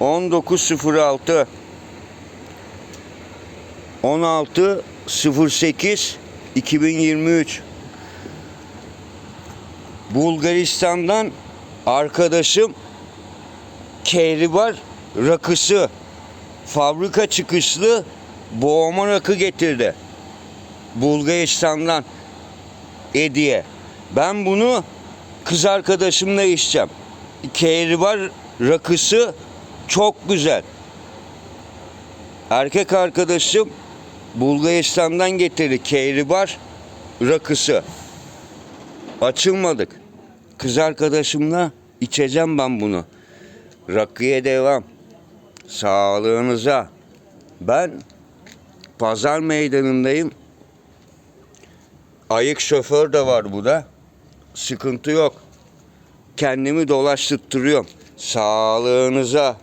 1906 16 08 2023 Bulgaristan'dan arkadaşım kehribar rakısı fabrika çıkışlı boğma rakı getirdi. Bulgaristan'dan hediye. Ben bunu kız arkadaşımla içeceğim. Kehribar rakısı çok güzel. Erkek arkadaşım Bulgaristan'dan getirdi kehribar rakısı. Açılmadık. Kız arkadaşımla içeceğim ben bunu. Rakıya devam. Sağlığınıza. Ben pazar meydanındayım. Ayık şoför de var burada. Sıkıntı yok. Kendimi dolaştırıyorum. Sağlığınıza.